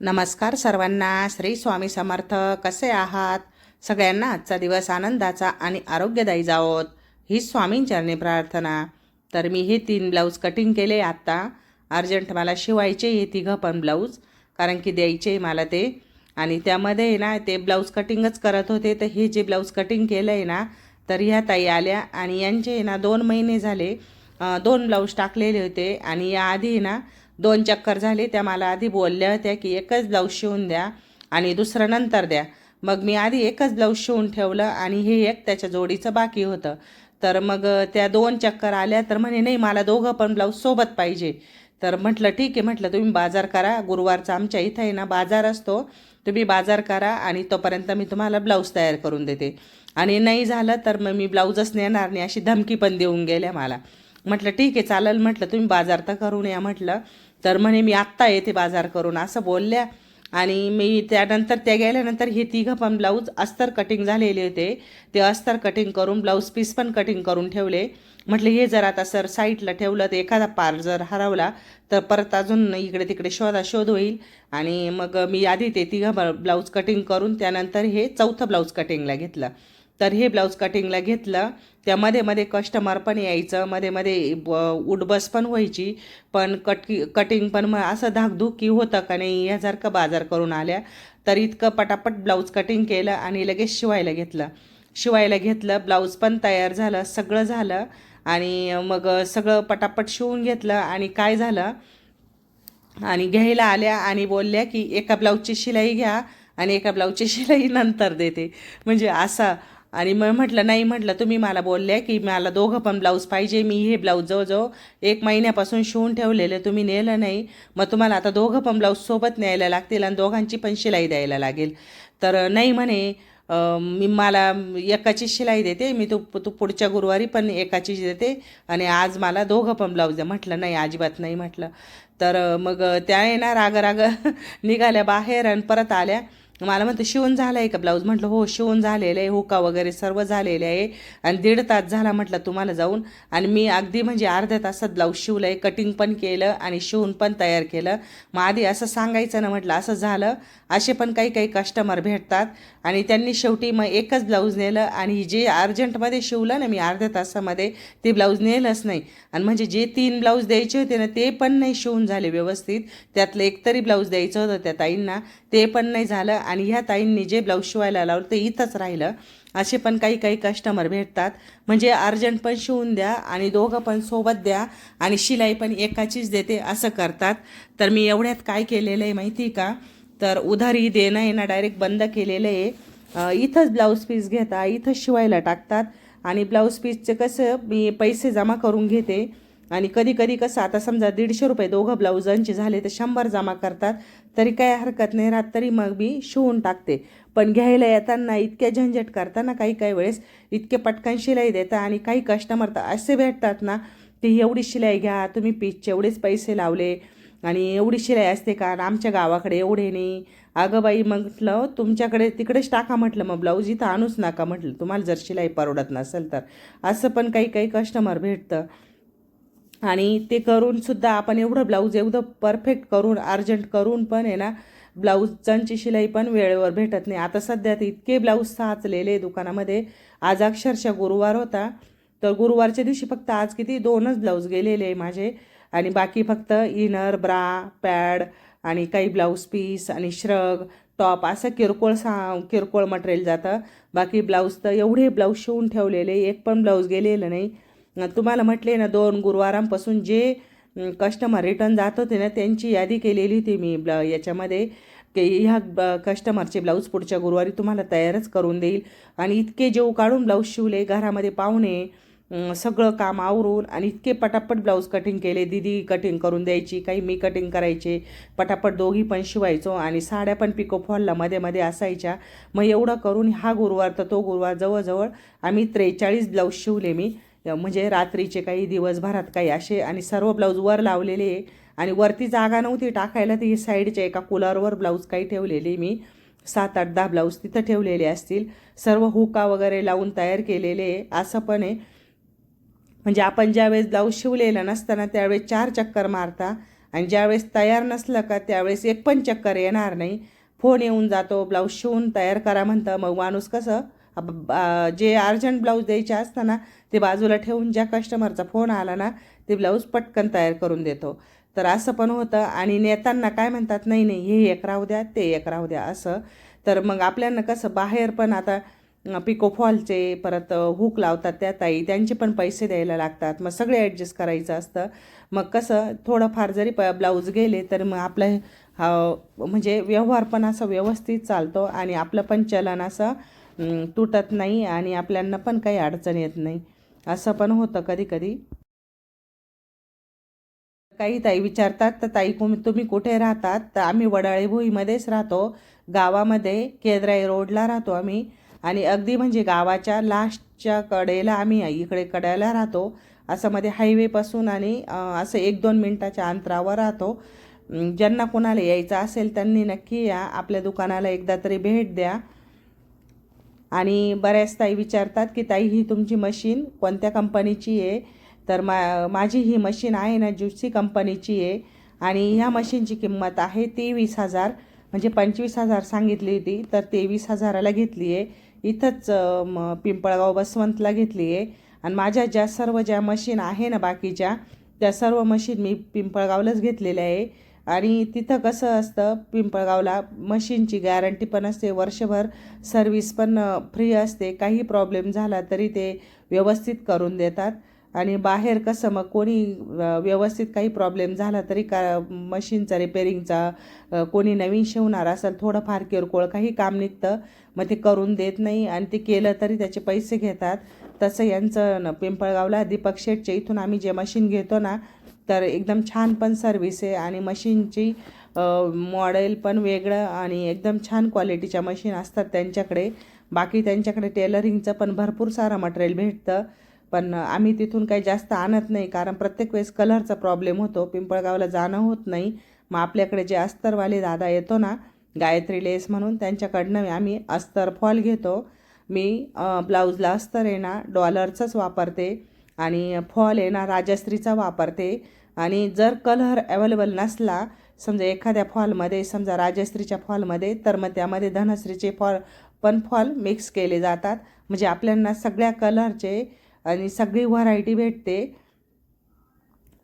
नमस्कार सर्वांना. श्री स्वामी समर्थ. कसे आहात? सगळ्यांना आजचा दिवस आनंदाचा आणि आरोग्यदायी जावोत. ही स्वामींचरणी प्रार्थना. तर मी हे तीन ब्लाऊज कटिंग केले आत्ता अर्जंट मला शिवायचे हे तिघं पण ब्लाऊज कारण की द्यायचे मला ते. आणि त्यामध्ये आहे ना ते ब्लाऊज कटिंगच करत होते. तर हे जे ब्लाऊज कटिंग केलं आहे ना तर ह्या ताई आल्या आणि यांचे आहे ना दोन महिने झाले. दोन ब्लाऊज टाकलेले होते. आणि याआधी ना दोन चक्कर झाले त्या मला आधी बोलल्या होत्या की एकच ब्लाऊज शिवून द्या आणि दुसरं नंतर द्या. मग मी आधी एकच ब्लाऊज शिवून ठेवलं आणि हे एक त्याच्या जोडीचं बाकी होतं. तर मग त्या दोन चक्कर आल्या तर म्हणे नाही मला दोघं पण ब्लाऊज सोबत पाहिजे. तर म्हटलं ठीक आहे म्हटलं तुम्ही बाजार करा. गुरुवारचा आमच्या इथं आहे ना बाजार असतो. तुम्ही बाजार करा आणि तोपर्यंत मी तुम्हाला ब्लाऊज तयार करून देते. आणि नाही झालं तर मग मी ब्लाऊजच नेणार नाही अशी धमकी पण देऊन गेल्या मला. म्हटलं ठीक आहे चालेल. म्हटलं तुम्ही बाजार तर करून या म्हटलं. तर म्हणे मी आत्ता येते बाजार करून असं बोलल्या. आणि मी त्यानंतर त्या गेल्यानंतर हे तिघं पण ब्लाऊज अस्तर कटिंग झालेले होते. ते अस्तर कटिंग करून ब्लाऊज पीस पण कटिंग करून ठेवले. म्हटलं हे जर आता सर साईडला ठेवलं तर एखादा पार जर हरवला तर परत अजून इकडे तिकडे शोधा शोध होईल. आणि मग मी आधी ते तिघं ब्लाऊज कटिंग करून त्यानंतर हे चौथं ब्लाऊज कटिंगला घेतलं. तर हे ब्लाऊज कटिंगला घेतलं. त्यामध्ये मध्ये कस्टमर पण यायचं मध्ये मध्ये ब उडबस पण व्हायची. पण कटकी कटिंग पण मग असं धाकधुकी होतं का नाही ह्यासारखं बाजार करून आल्या. तर इतकं पटापट ब्लाऊज कटिंग केलं आणि लगेच शिवायला घेतलं. शिवायला घेतलं ब्लाऊज पण तयार झालं सगळं झालं. आणि मग सगळं पटापट शिवून घेतलं आणि काय झालं? आणि घ्यायला आल्या आणि बोलल्या की एका ब्लाऊजची शिलाई घ्या आणि एका ब्लाऊजची शिलाई नंतर देते. म्हणजे असा आणि मग म्हटलं नाही म्हटलं तुम्ही मला बोलले की मला दोघं पण ब्लाऊज पाहिजे. मी हे ब्लाऊज जवळजवळ एक महिन्यापासून शिवून ठेवलेलं. तुम्ही नेलं नाही. मग तुम्हाला आता दोघं पण ब्लाऊज सोबत न्यायला लागतील आणि दोघांची पण शिलाई द्यायला लागेल. तर नाही म्हणे मी मला एकाची शिलाई देते. मी तू तू पुढच्या गुरुवारी पण एकाची देते आणि आज मला दोघं पण ब्लाऊज द्या म्हटलं नाही अजिबात नाही म्हटलं. तर मग त्या येणार राग राग निघाल्या बाहेर आणि परत आल्या. मला म्हणतो शिवून झालं आहे का ब्लाऊज? म्हटलं हो शिवून झालेलं आहे हुका वगैरे सर्व झालेले आहे आणि दीड तास झाला म्हटलं तुम्हाला जाऊन आणि मी अगदी म्हणजे अर्ध्या तासात ब्लाऊज शिवलं आहे कटिंग पण केलं आणि शिवून पण तयार केलं. मग आधी असं सांगायचं ना म्हटलं असं झालं. असे पण काही काही कस्टमर भेटतात आणि त्यांनी शेवटी मग एकच ब्लाऊज नेलं आणि जे अर्जंटमध्ये शिवलं ना मी अर्ध्या तासामध्ये ते ब्लाऊज नेलंच नाही. आणि म्हणजे जे तीन ब्लाऊज द्यायचे होते ना ते पण नाही शिवून झाले व्यवस्थित. त्यातलं एक तरी ब्लाऊज द्यायचं होतं त्या ताईंना ते पण नाही झालं आणि ह्या ताईंनी जे ब्लाऊज शिवायला लावलं ते इथंच राहिलं. असे पण काही काही कस्टमर भेटतात. म्हणजे अर्जंट पण शिवून द्या आणि दोघं पण सोबत द्या आणि शिलाई पण एकाचीच देते असं करतात. तर मी एवढ्यात काय केलेलं आहे माहिती आहे का? तर उधारी देणं आहे ना डायरेक्ट बंद केलेलं आहे. इथंच ब्लाऊज पीस घेता इथंच शिवायला टाकतात. आणि ब्लाऊज पीसचे कसं मी पैसे जमा करून घेते. आणि कधी कधी कसं आता समजा दीडशे रुपये दोघं ब्लाऊजांचे झाले तर शंभर जमा करतात तरी काय हरकत नाही राहत तरी मग मी शिवून टाकते. पण घ्यायला येताना इतक्या झंझट करताना काही काही वेळेस इतके पटकन शिलाई देता आणि काही कस्टमर तर असे भेटतात ना ती एवढी शिलाई घ्या तुम्ही पीचचे एवढेच पैसे लावले आणि एवढी शिलाई असते का? आमच्या गावाकडे एवढे नाही. अगं बाई म्हटलं तुमच्याकडे तिकडेच टाका म्हटलं मग ब्लाऊज इथं आणूच नका म्हटलं. तुम्हाला जर शिलाई परवडत नसेल तर. असं पण काही काही कस्टमर भेटतं. आणि ते करूनसुद्धा आपण एवढं ब्लाऊज एवढं परफेक्ट करून अर्जंट करून पण आहे ना ब्लाऊजांची शिलाई पण वेळेवर भेटत नाही. आता सध्या ते इतके ब्लाऊज साचलेले दुकानामध्ये. आज अक्षरशः गुरुवार होता. तर गुरुवारच्या दिवशी फक्त आज किती दोनच ब्लाऊज गेलेले आहे माझे. आणि बाकी फक्त इनर ब्रा पॅड आणि काही ब्लाऊज पीस आणि श्रग टॉप असं किरकोळ सा किरकोळ मटेरियल जातं. बाकी ब्लाऊज तर एवढे ब्लाऊज शिवून ठेवलेले एक पण ब्लाऊज गेलेलं नाही. तुम्हाला म्हटले ना दोन गुरुवारांपासून जे कस्टमर रिटर्न जात होते ना त्यांची यादी केलेली होती मी ब्ला याच्यामध्ये की ह्या ब कस्टमरचे ब्लाऊज पुढच्या गुरुवारी तुम्हाला तयारच करून देईल. आणि इतके जेव काढून ब्लाऊज शिवले घरामध्ये पाहुणे सगळं काम आवरून आणि इतके पटापट ब्लाऊज कटिंग केले दिदी कटिंग करून द्यायची काही मी कटिंग करायचे पटापट दोघी पण शिवायचो आणि साड्या पण पिको फॉलला मध्ये मध्ये असायच्या. मग एवढं करून हा गुरुवार तर तो गुरुवार जवळजवळ आम्ही त्रेचाळीस ब्लाऊज शिवले मी. म्हणजे रात्रीचे काही दिवसभरात काही असे आणि सर्व ब्लाऊज वर लावलेले आहे आणि वरती जागा नव्हती टाकायला ती साईडच्या एका कुलरवर ब्लाऊज काही ठेवलेले मी. सात आठ दहा ब्लाऊज तिथं ठेवलेले असतील. सर्व हुका वगैरे लावून तयार केलेले. आहे असं पण आहे. म्हणजे आपण ज्यावेळेस ब्लाऊज शिवलेला नसताना त्यावेळेस चार चक्कर मारता आणि ज्यावेळेस तयार नसलं का त्यावेळेस एक पण चक्कर येणार नाही. फोन येऊन जातो ब्लाऊज शिवून तयार करा म्हणतं. मग माणूस कसं जे अर्जंट ब्लाऊज द्यायचे असताना ते बाजूला ठेवून ज्या कस्टमरचा फोन आला ना ते ब्लाऊज पटकन तयार करून देतो. तर असं पण होतं आणि नेताना काय म्हणतात नाही नाही हे एक राहू द्या ते एक राहू द्या असं. तर मग आपल्याला कसं बाहेर पण आता पिको फॉलचे परत हुक लावतात त्या ताई त्यांचे पण पैसे द्यायला लागतात. मग सगळे ॲडजस्ट करायचं असतं. मग कसं थोडंफार जरी प ब्लाऊज गेले तर मग आपलं हा म्हणजे व्यवहार पण असं व्यवस्थित चालतो आणि आपलं पण चलन असं तुटत नाही आणि आपल्यांना पण काही अडचण येत नाही. असं पण होतं कधी कधी. काही ताई विचारतात तर ताई कुम- तुम्ही कुठे राहतात? तर आम्ही वडाळी भुईमध्येच राहतो. गावामध्ये केद्राई रोडला राहतो आम्ही. आणि अगदी म्हणजे गावाच्या लास्टच्या कडेला आम्ही इकडे कड्याला राहतो. असं मध्ये हायवेपासून आणि असं एक दोन मिनटाच्या अंतरावर राहतो. ज्यांना कोणाला यायचं असेल त्यांनी नक्की या. आपल्या दुकानाला एकदा तरी भेट द्या. आणि बऱ्याच ताई विचारतात की ताई ही तुमची मशीन कोणत्या कंपनीची आहे? तर मा माझी ही मशीन आहे ना ज्युसी कंपनीची आहे. आणि ह्या मशीनची किंमत आहे तेवीस हजार. म्हणजे पंचवीस हजार सांगितली होती तर तेवीस हजाराला घेतली आहे. इथंच म पिंपळगाव बसवंतला घेतली आहे. आणि माझ्या ज्या सर्व ज्या मशीन आहे ना बाकीच्या त्या सर्व मशीन मी पिंपळगावलाच घेतलेल्या आहे. आणि तिथं कसं असतं पिंपळगावला मशीनची गॅरंटी पण असते वर्षभर सर्विस पण फ्री असते. काही प्रॉब्लेम झाला तरी ते व्यवस्थित करून देतात. आणि बाहेर कसं मग कोणी व्यवस्थित काही प्रॉब्लेम झाला तरी का मशीनचा रिपेरिंगचा कोणी नवीन शिवणार असेल थोडंफार किरकोळ काही काम निघतं मग ते करून देत नाही. आणि ते केलं तरी त्याचे पैसे घेतात. तसं यांचं पिंपळगावला दीपक शेठच्या इथून आम्ही जे मशीन घेतो ना तर एकदम छान पण सर्विस आहे आणि मशीनची मॉडेल पण वेगळं आणि एकदम छान क्वालिटीच्या मशीन असतात त्यांच्याकडे. बाकी त्यांच्याकडे टेलरिंगचं पण भरपूर सारं मटेरियल भेटतं. पण आम्ही तिथून काही जास्त आणत नाही कारण प्रत्येक वेळेस कलरचा प्रॉब्लेम होतो. पिंपळगावला जाणं होत नाही. मग आपल्याकडे जे अस्तरवाले दादा येतो ना गायत्री लेस म्हणून त्यांच्याकडनं आम्ही अस्तर फॉल घेतो. मी ब्लाऊजला अस्तर आहे ना डॉलरचंच वापरते. आणि फॉल आहे ना राजश्रीचा वापरते आणि जर कलर अवेलेबल नसला समजा एखाद्या फॉलमध्ये समजा राजश्रीच्या फॉलमध्ये तर मग त्यामध्ये धनश्रीचे फॉल पण फॉल मिक्स केले जातात. म्हणजे आपल्याला सगळ्या कलरचे आणि सगळी व्हरायटी भेटते.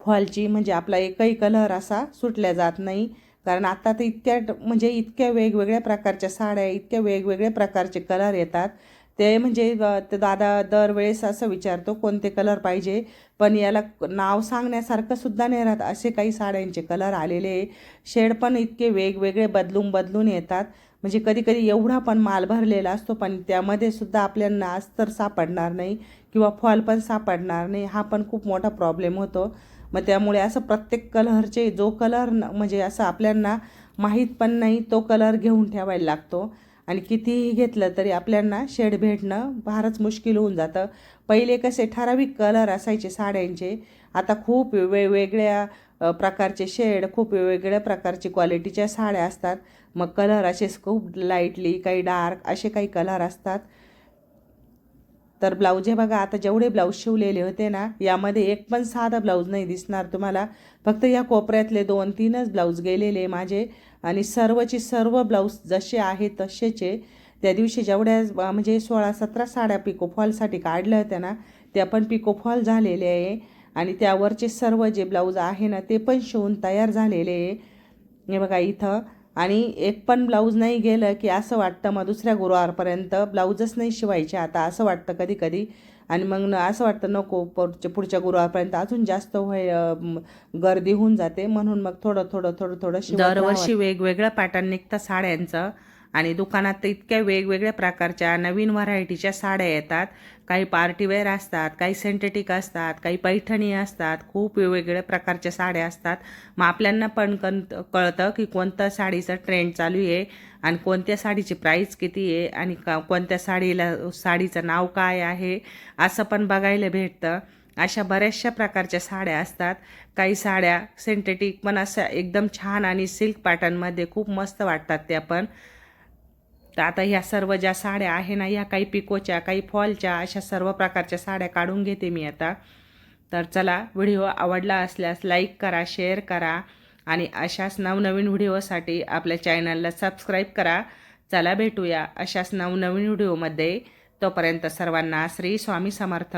फॉलची म्हणजे आपला एकही कलर असा सुटल्या जात नाही. कारण आता तर इतक्या म्हणजे इतक्या वेगवेगळ्या प्रकारच्या साड्या इतक्या वेगवेगळ्या प्रकारचे कलर येतात. ते म्हणजे ते दादा दरवेळेस असं विचारतो कोणते कलर पाहिजे? पण याला नाव सांगण्यासारखं सुद्धा नाही राहत. असे काही साड्यांचे कलर आलेले आहे. शेड पण इतके वेगवेगळे बदलून बदलून येतात. म्हणजे कधी कधी एवढा पण माल भरलेला असतो पण त्यामध्ये सुद्धा आपल्याला अस्तर सापडणार नाही किंवा फॉल पण सापडणार नाही. हा पण खूप मोठा प्रॉब्लेम होतो. मग त्यामुळे असं प्रत्येक कलरचे जो कलर म्हणजे असं आपल्यांना माहीत पण नाही तो कलर घेऊन ठेवायला लागतो. आणि कितीही घेतलं तरी आपल्यांना शेड भेटणं फारच मुश्किल होऊन जातं. पहिले कसे ठराविक कलर असायचे साड्यांचे आता खूप वेगवेगळ्या प्रकारचे शेड खूप वेगवेगळ्या प्रकारची क्वालिटीच्या साड्या असतात. मग कलर असे खूप लाईटली काही डार्क असे काही कलर असतात. तर ब्लाऊज हे बघा आता जेवढे ब्लाऊज शिवलेले होते ना यामध्ये एक पण साधा ब्लाऊज नाही दिसणार तुम्हाला. फक्त या कोपऱ्यातले दोन तीनच ब्लाऊज गेलेले माझे. आणि सर्वची सर्व ब्लाऊज जसे आहे तसेचे. त्या दिवशी जेवढ्या म्हणजे सोळा सतरा साड्या पिको फॉलसाठी काढल्या होत्या ना त्या पण पिको फॉल झालेले आहे. आणि त्यावरचे सर्व जे ब्लाऊज आहे ना ते पण शिवून तयार झालेले आहे. हे बघा इथं. आणि एक पण ब्लाऊज नाही गेलं की असं वाटतं मग दुसऱ्या गुरुवारपर्यंत ब्लाऊजच नाही शिवायचे. आता असं वाटतं कधी कधी. आणि मग न- असं वाटतं नको पुढच्या पुढच्या गुरुवारपर्यंत अजून जास्त होय गर्दी होऊन जाते. म्हणून मग थोडं थोडं थोडं थोडं दरवर्षी वेगवेगळं पॅटर्न निघतं साड्यांचं. आणि दुकानात तर इतक्या वेगवेगळ्या प्रकारच्या नवीन व्हरायटीच्या साड्या येतात. काही पार्टीवेअर असतात काही सेंटेटिक असतात काही पैठणी असतात खूप वेगवेगळ्या प्रकारच्या साड्या असतात. मग आपल्यांना पण कन कळतं की कोणतं साडीचं ट्रेंड चालू आहे आणि कोणत्या साडीची प्राईस किती आहे आणि का कोणत्या साडीला साडीचं नाव काय आहे असं पण बघायला भेटतं. अशा बऱ्याचशा प्रकारच्या साड्या असतात. काही साड्या सेंटेटिक पण अशा एकदम छान आणि सिल्क पॅटर्नमध्ये खूप मस्त वाटतात त्या पण. तर आता ह्या सर्व ज्या साड्या आहे ना ह्या काही पिकोच्या काही फॉलच्या अशा सर्व प्रकारच्या साड्या काढून घेते मी आता. तर चला व्हिडिओ आवडला असल्यास लाईक करा शेअर करा आणि अशाच नवनवीन व्हिडिओसाठी आपल्या चॅनलला सबस्क्राईब करा. चला भेटूया अशाच नवनवीन व्हिडिओमध्ये. तोपर्यंत सर्वांना श्री स्वामी समर्थ.